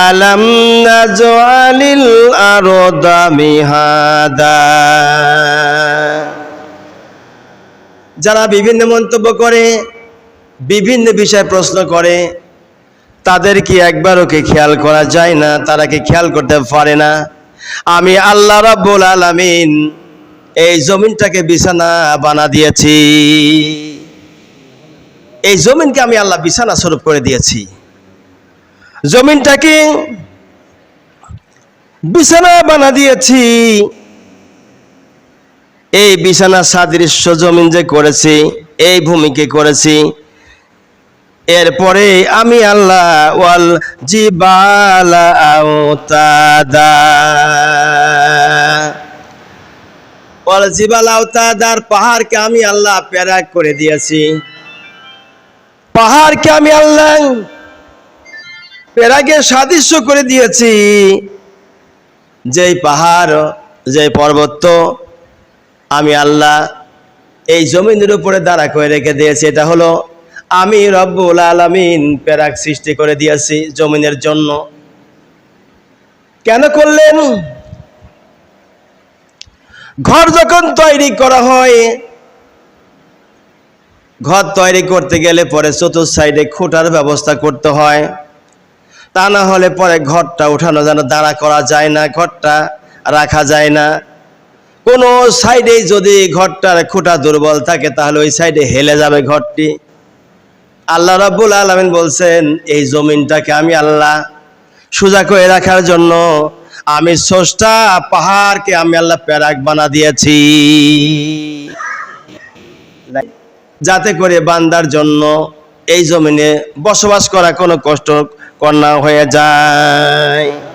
আলম নাজআলিল আরদা মিহাদা। যারা বিভিন্ন মন্তব্য করে, বিভিন্ন বিষয়ে প্রশ্ন করে, তাদের কি একবারও কি খেয়াল করা যায় না? তারা কি খেয়াল করতে পারে না? আমি আল্লাহ রাব্বুল আলামিন এই জমিনটাকে বিছানা বানা দিয়েছি। এই জমিনকে আমি আল্লাহ বিছানা স্বরূপ করে দিয়েছি। জমিনটাকে বিছানা বানা দিয়েছি। এই বিছানা সাদৃশ্য জমিন যে করেছি, এই ভূমিকে করেছি। এরপরে আমি আল্লাহ ওয়াল জিবালা ওয়াল জিবালা আওতাদার পাহাড়কে আমি আল্লাহ প্যারাক করে দিয়েছি। পাহাড়কে আমি আল্লাহ প্যারাকে সাদৃশ্য করে দিয়েছি। যেই পাহাড়, যেই পর্বত আমি আল্লাহ এই জমিনের উপরে দাঁড়া করে রেখে দিয়েছি। এটা হলো আমি রব্বুল আলামিন প্যারাক সৃষ্টি করে দিয়েছি জমিনের জন্য। কেন করলেন? ঘর যখন তৈরি করা হয়, ঘর তৈরি করতে গেলে পরে চতুর্থ সাইডে খুঁটার ব্যবস্থা করতে হয়। তা না হলে পরে ঘরটা উঠানো যেন দাঁড়া করা যায় না, ঘরটা রাখা যায় না। কোনো সাইডে যদি ঘরটার খুঁটা দুর্বল থাকে, তাহলে ওই সাইডে হেলে যাবে ঘরটি। আল্লাহ রাব্বুল আলামিন বলছেন, এই জমিনটাকে আমি আল্লাহ সোজা করে রাখার জন্য আমি স্রষ্টা পাহাড়কে আমি আল্লাহ প্যারাক বানা দিয়েছি। যাতে করে বান্দার জন্য এই জমিনে বসবাস করা কোনো কষ্ট 可能会在。